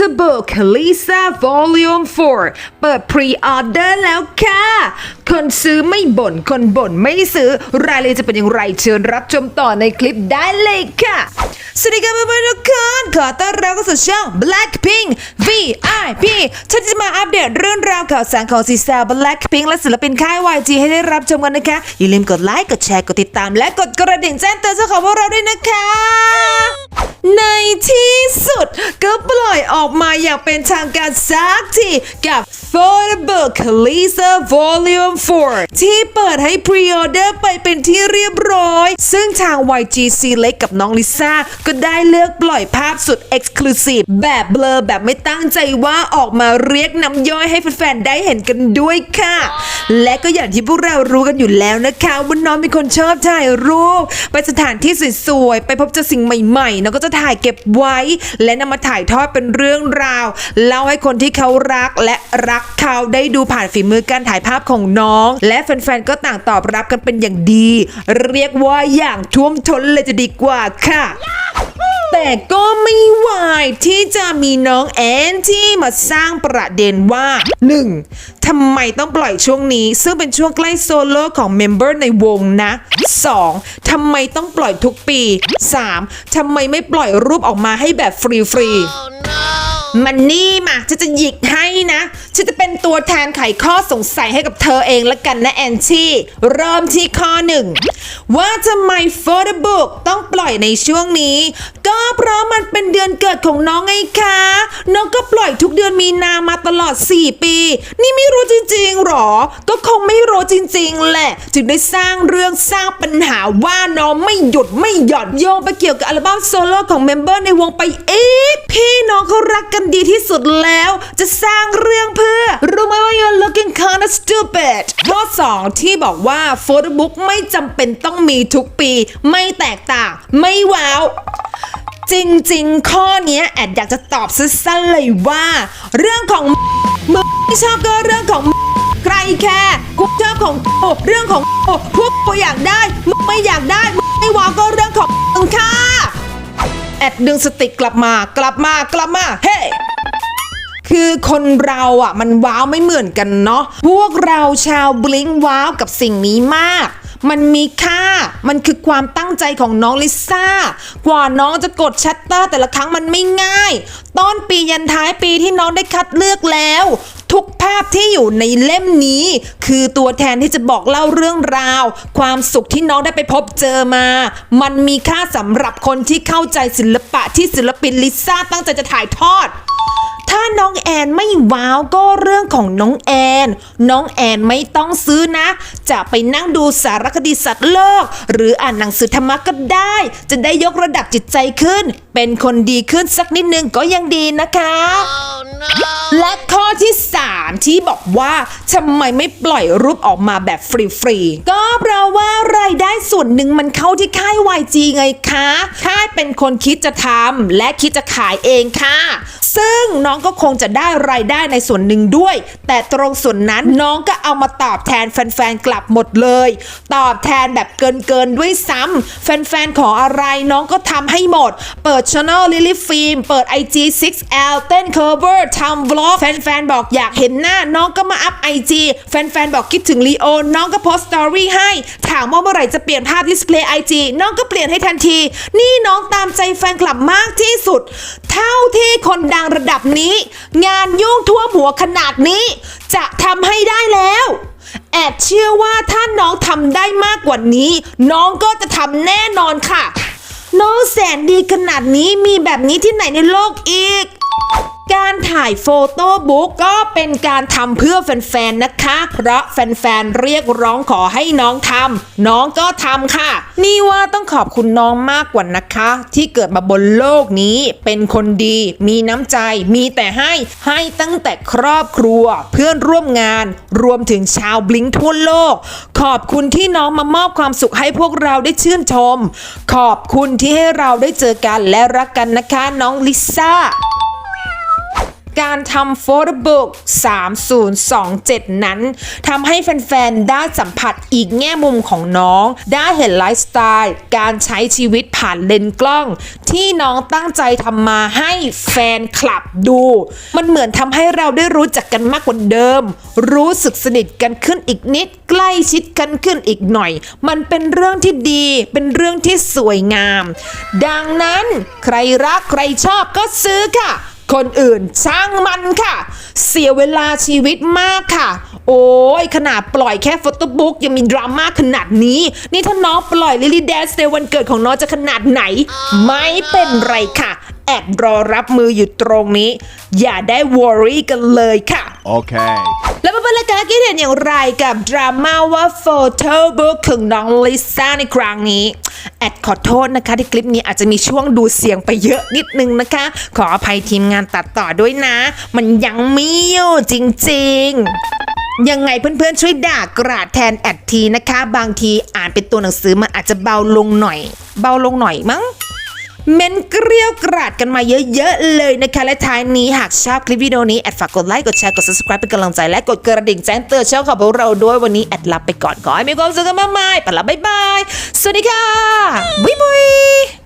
to book Lisa Volume 4 เปิด Pre-order แล้วค่ะ คนซื้อไม่บ่น คนบ่นไม่ซื้อ รายละเอียดจะเป็นอย่างไรเชิญรับชมต่อในคลิปได้เลยค่ะ สวัสดีครับเพื่อนๆทุกคนขอต้อนรับเข้าสู่ช่อง Blackpink VIP ฉันจะมาอัปเดตเรื่องราวข่าวสารของซีซา Blackpink และศิลปินค่าย YG ให้ได้รับชมกันนะคะ อย่าลืมกดไลค์ กดแชร์ กดติดตาม และกดกระดิ่งแจ้งเตือนของพวกเราด้วยนะคะ ในที่สุดก็ปล่อยออกมาอย่างเป็นทางการสักทีกับ Photobook Lisa Volume 4 ที่เปิดให้พรีออเดอร์ไปเป็นที่เรียบร้อย ซึ่งทาง YG C เล็กกับน้องลิซ่าก็ได้เลือกปล่อยภาพสุด Exclusive แบบเบลอแบบไม่ตั้งใจว่าออกมาเรียกน้ำย่อยให้แฟนๆ ได้เห็นกันด้วยค่ะ และก็อย่างที่พวกเรารู้กันอยู่แล้วนะคะว่าน้องมีคนชอบถ่ายรูป ไปสถานที่สวยๆ ไปพบเจอสิ่งใหม่ๆน้องก็จะถ่ายเก็บไว้ และนำมาถ่ายทอดเป็นเรื่องราวเล่าให้คนที่เขารักและรักเขาได้ดูผ่านฝีมือการถ่ายภาพของน้อง และแฟนๆก็ต่างตอบรับกันเป็นอย่างดี เรียกว่าอย่างท่วมท้นเลยจะดีกว่าค่ะ แต่ก็ไม่วายที่จะมีน้องแอนที่มาสร้างประเด็นว่า 1. ทำไมต้องปล่อยช่วงนี้ ซึ่งเป็นช่วงใกล้โซโล่ของเมมเบอร์ในวงนะ 2. ทำไมต้องปล่อยทุกปี 3. ทำไมไม่ปล่อยรูปออกมาให้แบบฟรีๆมันนี่มาฉันจะหยิกให้นะ ฉันจะเป็นตัวแทนไขข้อสงสัยให้กับเธอเองละกันนะแอนชี่ เริ่มที่ข้อหนึ่งว่าทำไมโฟโต้บุ๊กต้องปล่อยในช่วงนี้ ก็เพราะมันเป็นเดือนเกิดของน้องไงคะน้องก็ปล่อยทุกเดือนมีนามาตลอด 4 ปี นี่ไม่รู้จริงๆหรอ ก็คงไม่รู้จริง ๆ แหละ จึงได้สร้างเรื่องสร้างปัญหาว่าน้องไม่หยุดไม่หย่อนโยงไปเกี่ยวกับอัลบั้มโซโล่ของเมมเบอร์ในวงไปอีกพี่น้องเขารักกันดีที่สุดแล้ว จะสร้างเรื่องเพื่อ รู้ไหมว่า you're looking kinda stupid ข้อ 2 ที่บอกว่าโฟโต้บุ๊กไม่จำเป็นต้องมีทุกปีไม่แตกต่างไม่ว้าว จริงๆ ข้อนี้แอดอยากจะตอบสั้นๆเลยว่า เรื่องของมึงไม่ชอบก็เรื่องของใครแค่กูชอบของกูเรื่องของพวกกูอยากได้มึงไม่อยากได้มึงไม่ว้าวก็เรื่องของมึงค่ะแอดดึงสติกลับมากลับมากลับมาเฮ้คือคนเราอะมันว้าวไม่เหมือนกันเนาะพวกเราชาวบลิงว้าวกับสิ่งนี้มาก มันมีค่า มันคือความตั้งใจของน้องลิซ่า กว่าน้องจะกดชัตเตอร์แต่ละครั้งมันไม่ง่าย ต้นปียันท้ายปีที่น้องได้คัดเลือกแล้ว ทุกภาพที่อยู่ในเล่มนี้ คือตัวแทนที่จะบอกเล่าเรื่องราว ความสุขที่น้องได้ไปพบเจอมา มันมีค่าสำหรับคนที่เข้าใจศิลปะที่ศิลปินลิซ่าตั้งใจจะถ่ายทอดถ้าน้องแอนไม่ว้าวก็เรื่องของน้องแอน น้องแอนไม่ต้องซื้อนะ จะไปนั่งดูสารคดีสัตว์โลก หรืออ่านหนังสือธรรมะก็ได้ จะได้ยกระดับจิตใจขึ้น เป็นคนดีขึ้นสักนิดนึงก็ยังดีนะคะ และข้อที่ 3 ที่บอกว่าทำไมไม่ปล่อยรูปออกมาแบบฟรีๆ ก็เพราะว่ารายได้ส่วนหนึ่งมันเข้าที่ค่าย YG ไงคะ ค่ายเป็นคนคิดจะทำและคิดจะขายเองค่ะ ซึ่งน้องก็คงจะได้รายได้ในส่วนหนึ่งด้วย แต่ตรงส่วนนั้นน้องก็เอามาตอบแทนแฟนๆ กลับหมดเลย ตอบแทนแบบเกินๆ ด้วยซ้ำแฟนๆ ขออะไรน้องก็ทำให้หมด เปิด Channel Lily Film เปิด IG 6L เต้น cover ทำ vlog แฟนๆบอกอยากเห็นหน้าน้องก็มาอัพ IG แฟนๆบอกคิดถึงลีโอน้องก็โพสต์สตอรี่ให้ ถามว่าเมื่อไหร่จะเปลี่ยนภาพ display IG น้องก็เปลี่ยนให้ทันที นี่น้องตามใจแฟนคลับมากที่สุด เท่าที่คนดังระดับนี้ งานยุ่งทั่วหัวขนาดนี้ จะทำให้ได้แล้วแอบเชื่อว่าถ้าน้องทำได้มากกว่านี้ น้องก็จะทำแน่นอนค่ะ น้องแสนดีขนาดนี้มีแบบนี้ที่ไหนในโลกอีก การถ่ายโฟโต้บุ๊กก็เป็นการทำเพื่อแฟนๆ นะคะ เพราะแฟนๆ เรียกร้องขอให้น้องทำน้องก็ทำค่ะ นี่ว่าต้องขอบคุณน้องมากกว่านะคะ ที่เกิดมาบนโลกนี้ เป็นคนดี มีน้ำใจ มีแต่ให้ให้ตั้งแต่ครอบครัว เพื่อนร่วมงาน รวมถึงชาวบลิงทั่วโลก ขอบคุณที่น้องมามอบความสุขให้พวกเราได้ชื่นชม ขอบคุณที่ให้เราได้เจอกันและรักกันนะคะ น้องลิซ่า การทำโฟโต้บุ๊ก3027 นั้นทำให้แฟนๆ ได้สัมผัสอีกแง่มุมของน้อง ได้เห็นไลฟ์สไตล์ การใช้ชีวิตผ่านเลนส์กล้อง ที่น้องตั้งใจทำมาให้แฟนคลับดู มันเหมือนทำให้เราได้รู้จักกันมากกว่าเดิม รู้สึกสนิทกันขึ้นอีกนิด ใกล้ชิดกันขึ้นอีกหน่อย มันเป็นเรื่องที่ดี เป็นเรื่องที่สวยงาม ดังนั้นใครรักใครชอบก็ซื้อค่ะ คนอื่นช่างมันค่ะ เสียเวลาชีวิตมากค่ะ โอ้ยขนาดปล่อยแค่โฟโต้บุ๊กยังมีดราม่าขนาดนี้ นี่ถ้าน้องปล่อยลิลี่แดนส์ในวันเกิดของน้องจะขนาดไหน ไม่เป็นไรค่ะ แอบรอรับมืออยู่ตรงนี้ อย่าได้วอรี่กันเลยค่ะ Okay. แล้วเพื่อนๆล่ะคะคิดเห็นอย่างไรกับดราม่าว่าโฟโต้บุ๊กของน้องลิซ่าในครั้งนี้ แอดขอโทษนะคะที่คลิปนี้อาจจะมีช่วงดูเสียงไปเยอะนิดนึงนะคะ ขออภัยทีมงานตัดต่อด้วยนะ มันยังมีอยู่จริงๆยังไงเพื่อนๆช่วยด่ากราดแทนแอดทีนะคะ บางทีอ่านเป็นตัวหนังสือมันอาจจะเบาลงหน่อย เบาลงหน่อยมั้ง เม้นเกลียวกราดกันมาเยอะๆเลยนะคะและท้ายนี้หากชอบคลิปวิดีโอนี้แอดฝากกดไลค์กดแชร์กด subscribe เป็นกำลังใจและกดกระดิ่งแจ้งเตือนช่องของพวกเราด้วยวันนี้แอดลาไปก่อนขอให้มีความสุขกันมากๆไปละบ๊ายบายสวัสดีค่ะบ๊ายบาย